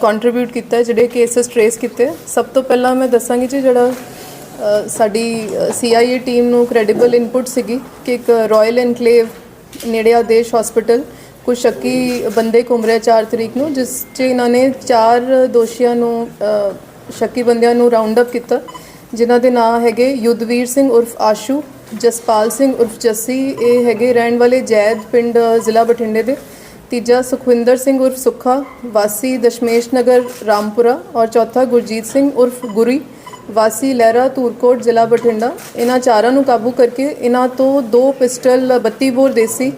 Contribute ਕੀਤਾ ਜਿਹੜੇ cases trace ਕੀਤੇ। ਸਭ ਤੋਂ ਪਹਿਲਾਂ ਮੈਂ ਦੱਸਾਂਗੀ ਜੀ ਜਿਹੜਾ ਅ, ਸਾਡੀ ਸੀਆਈਏ ਟੀਮ ਨੂੰ ਕ੍ਰੈਡੀਬਲ ਇਨਪੁਟ ਸੀਗੀ ਕਿ ਇੱਕ ਰਾਇਲ ਐਨਕਲੇਵ ਨੇੜੇ ਆਦੇਸ਼ ਹਸਪੀਟਲ ਕੁਝ ਸ਼ੱਕੀ ਬੰਦੇ ਘੁੰਮ ਰਹੇ 4 ਤਰੀਕ ਨੂੰ ਜਿਸ 'ਚ ਇਹਨਾਂ ਨੇ ਚਾਰ ਦੋਸ਼ੀਆਂ ਨੂੰ ਸ਼ੱਕੀ ਬੰਦਿਆਂ ਨੂੰ ਰਾਉਂਡ ਅਪ ਕੀਤਾ ਜਿਨ੍ਹਾਂ ਦੇ ਨਾਂ ਹੈਗੇ ਯੁੱਧਵੀਰ ਸਿੰਘ ਉਰਫ ਆਸ਼ੂ ਜਸਪਾਲ ਸਿੰਘ ਉਰਫ ਜੱਸੀ ਇਹ ਹੈਗੇ ਰਹਿਣ ਵਾਲੇ ਜੈਦ ਪਿੰਡ ਜ਼ਿਲ੍ਹਾ ਬਠਿੰਡੇ ਦੇ। ਤੀਜਾ ਸੁਖਵਿੰਦਰ ਸਿੰਘ ਉਰਫ ਸੁੱਖਾ, ਵਾਸੀ ਦਸ਼ਮੇਸ਼ ਨਗਰ, ਰਾਮਪੁਰਾ ਔਰ ਚੌਥਾ ਗੁਰਜੀਤ ਸਿੰਘ ਉਰਫ ਗੁਰੀ, ਵਾਸੀ ਲਹਿਰਾ, ਧੂਰਕੋਟ, ਜ਼ਿਲ੍ਹਾ ਬਠਿੰਡਾ। ਇਹਨਾਂ ਚਾਰਾਂ ਨੂੰ ਕਾਬੂ ਕਰਕੇ ਇਹਨਾਂ ਤੋਂ ਦੋ ਪਿਸਟਲ 32 ਬੋਰ ਦੇਸੀ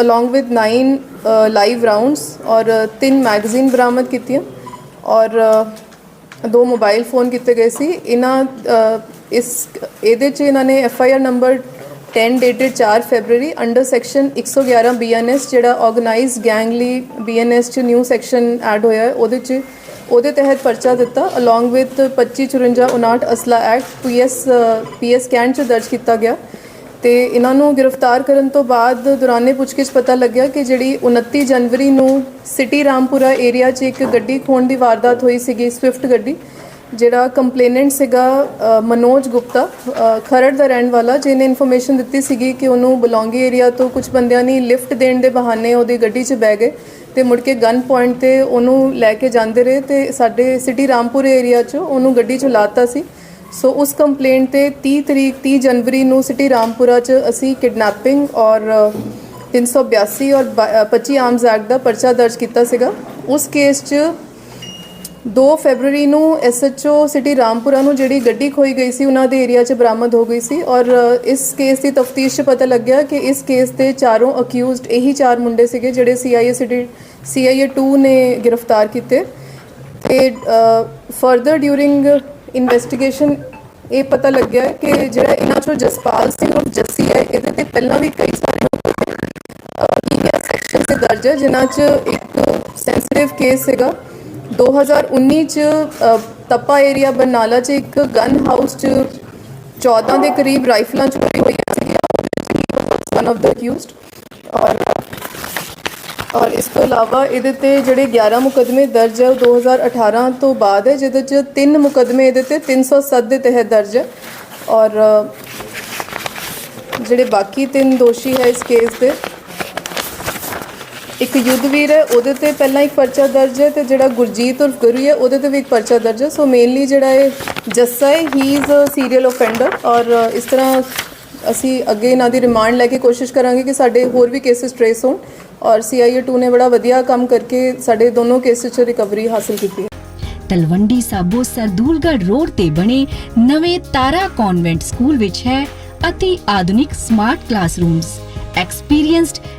ਅਲੋਂਗ ਵਿਦ 9 ਲਾਈਵ ਰਾਉਂਡਸ ਔਰ ਤਿੰਨ ਮੈਗਜ਼ੀਨ ਬਰਾਮਦ ਕੀਤੀਆਂ। ਔਰ ਦੋ ਮੋਬਾਈਲ ਫੋਨ ਕੀਤੇ ਗਏ ਸੀ। ਇਹਨਾਂ ਇਸ, ਇਹਦੇ ਚ ਇਹਨਾਂ ਨੇ F I R number 10 dated 4 February under section 111 BNS ਜਿਹੜਾ ਆਰਗੇਨਾਈਜ਼ਡ ਗੈਂਗ ਲਈ ਬੀਐਨਐਸ ਚ ਨਿਊ ਸੈਕਸ਼ਨ ਐਡ ਹੋਇਆ ਹੈ, ਉਹਦੇ ਚ ਉਹਦੇ ਤਹਿਤ ਪਰਚਾ ਦਿੱਤਾ ਅਲੋਂਗ ਵਿਦ 2554 ਅਸਲਾ ਐਕਟ ਪੀਐਸ ਪੀਐਸ ਕੈਂਟ ਚ ਦਰਜ ਕੀਤਾ ਗਿਆ। ਤੇ ਇਹਨਾਂ ਨੂੰ ਗ੍ਰਿਫਤਾਰ ਕਰਨ ਤੋਂ ਬਾਅਦ ਦੌਰਾਨੇ ਪੁੱਛਗਿੱਛ ਪਤਾ ਲੱਗਿਆ ਕਿ ਜਿਹੜੀ 29 ਜਨਵਰੀ ਨੂੰ ਸਿਟੀ ਰਾਮਪੁਰਾ ਏਰੀਆ 'ਚ ਇੱਕ ਗੱਡੀ ਖੋਣ ਦੀ ਵਾਰਦਾਤ ਹੋਈ ਸੀਗੀ ਸਵਿਫਟ ਗੱਡੀ। ਜਿਹੜਾ ਕੰਪਲੇਨੈਂਟ ਸੀਗਾ ਮਨੋਜ ਗੁਪਤਾ ਖਰੜ ਦਾ ਰਹਿਣ ਵਾਲਾ ਜਿਹਨੇ ਇਨਫੋਰਮੇਸ਼ਨ ਦਿੱਤੀ ਸੀਗੀ ਕਿ ਉਹਨੂੰ ਬਲੌਂਗੀ ਏਰੀਆ ਤੋਂ ਕੁਝ ਬੰਦਿਆਂ ਨੇ ਲਿਫਟ ਦੇਣ ਦੇ ਬਹਾਨੇ ਉਹਦੀ ਗੱਡੀ 'ਚ ਬਹਿ ਗਏ ਤੇ ਮੁੜ ਕੇ ਗਨ ਪੁਆਇੰਟ ਤੇ ਉਹਨੂੰ ਲੈ ਕੇ ਜਾਂਦੇ ਰਹੇ ਤੇ ਸਾਡੇ ਸਿਟੀ ਰਾਮਪੁਰ ਏਰੀਆ 'ਚ ਉਹਨੂੰ ਗੱਡੀ 'ਚ ਲਾਤਾ ਸੀ। ਸੋ ਉਸ ਕੰਪਲੇਂਟ ਤੇ 30 ਤਰੀਕ 30 ਜਨਵਰੀ ਨੂੰ ਸਿਟੀ ਰਾਮਪੁਰਾ 'ਚ ਅਸੀਂ ਕਿਡਨੈਪਿੰਗ ਔਰ ਅ, 382 ਔਰ ਬ- ਅ, 25 ਆਰਮਸ ਐਕਟ ਦਾ ਪਰਚਾ ਦਰਜ ਕੀਤਾ ਸੀਗਾ। ਉਸ ਕੇਸ 'ਚ 2 ਫੈਬਰੂਰੀ ਨੂੰ ਐਸਐਚਓ ਸਿਟੀ ਰਾਮਪੁਰਾ ਨੂੰ ਜਿਹੜੀ ਗੱਡੀ ਖੋਈ ਗਈ ਸੀ, ਉਹਨਾਂ ਦੇ ਏਰੀਆ 'ਚ ਬਰਾਮਦ ਹੋ ਗਈ ਸੀ ਔਰ ਇਸ ਕੇਸ ਦੀ ਤਫਤੀਸ਼ 'ਚ ਪਤਾ ਲੱਗਿਆ ਕਿ ਇਸ ਕੇਸ ਦੇ ਚਾਰੋਂ ਅਕਿਊਜ਼ਡ ਇਹੀ ਚਾਰ ਮੁੰਡੇ ਸੀਗੇ ਜਿਹੜੇ ਸੀਆਈਏ ਸਿਟੀ ਸੀਆਈਏ 2 ਨੇ ਗ੍ਰਿਫਤਾਰ ਕੀਤੇ। ਤੇ ਫਰਦਰ ਡਿਊਰਿੰਗ ਇਨਵੈਸਟੀਗੇਸ਼ਨ ਇਹ ਪਤਾ ਲੱਗਿਆ ਕਿ ਜਿਹੜਾ ਇਹਨਾਂ ਚੋਂ ਜਸਪਾਲ ਸਿੰਘ ਔਰ ਜੱਸੀ ਹੈ, ਇਹਦੇ ਤੇ ਪਹਿਲਾਂ ਵੀ ਕਈ ਸਾਰੇ ਕੀਨੀਆ ਸੈਕਸ਼ਨ ਤੇ ਦਰਜ ਹੈ, ਜਿਨ੍ਹਾਂ 'ਚ ਇੱਕ ਸੈਂਸਿਟਿਵ ਕੇਸ ਸੀਗਾ। 2019 ਚ ਤੱਪਾ ਏਰੀਆ ਬਰਨਾਲਾ 'ਚ ਇੱਕ ਗਨ ਹਾਊਸ 'ਚ 14 ਦੇ ਕਰੀਬ ਰਾਈਫਲਾਂ ਚੋਰੀ ਹੋਈਆਂ ਸੀਗੀਆਂ ਵਨ ਆਫ ਦ ਅਕਿਊਜ਼ਡ ਔਰ ਔਰ ਇਸ ਤੋਂ ਇਲਾਵਾ ਇਹਦੇ ਤੇ ਜਿਹੜੇ 11 ਮੁਕਦਮੇ ਦਰਜ ਹੈ, ਉਹ 2018 ਤੋਂ ਬਾਅਦ ਹੈ, ਜਿਹਦੇ ਚ ਤਿੰਨ ਮੁਕਦਮੇ ਇਹਦੇ ਤੇ 307 ਦੇ ਤਹਿਤ ਦਰਜ ਹੈ। ਔਰ, ਜਿਹੜੇ ਬਾਕੀ ਤਿੰਨ ਦੋਸ਼ੀ ਹੈ ਇਸ ਕੇਸ ਦੇ ਇੱਕ ਯੁੱਧਵੀਰ ਹੈ, ਉਹਦੇ ਤੇ ਪਹਿਲਾਂ ਇੱਕ ਪਰਚਾ ਦਰਜ ਹੈ ਤੇ ਜਿਹੜਾ ਗੁਰਜੀਤ ਉਰਫ ਗੁਰੂ ਹੈ ਉਹਦੇ ਤੇ ਵੀ ਇੱਕ ਪਰਚਾ ਦਰਜ ਹੈ। ਸੋ ਮੇਨਲੀ ਜਿਹੜਾ ਇਹ ਜੱਸਾ ਹੈ he is a serial offender ਔਰ ਇਸ ਤਰ੍ਹਾਂ ਅਸੀਂ ਅੱਗੇ ਇਹਨਾਂ ਦੀ ਰਿਮਾਂਡ ਲੈ ਕੇ ਕੋਸ਼ਿਸ਼ ਕਰਾਂਗੇ ਕਿ ਸਾਡੇ ਹੋਰ ਵੀ ਕੇਸਿਸ ਟ੍ਰੇਸ ਹੋਣ ਔਰ ਸੀਆਈਏ 2 ਨੇ ਬੜਾ ਵਧੀਆ ਕੰਮ ਕਰਕੇ ਸਾਡੇ ਦੋਨੋਂ ਕੇਸਿਸ 'ਚ ਰਿਕਵਰੀ ਹਾਸਲ ਕੀਤੀ ਹੈ। ਤਲਵੰਡੀ ਸਾਬੋ ਸਰਦੂਲਗੜ੍ਹ ਰੋਡ ਤੇ ਬਣੇ ਨਵੇਂ ਤਾਰਾ ਕਨਵੈਂਟ ਸਕੂਲ ਵਿੱਚ ਹੈ ਅਤੀ ਆਧੁਨਿਕ smart classrooms experienced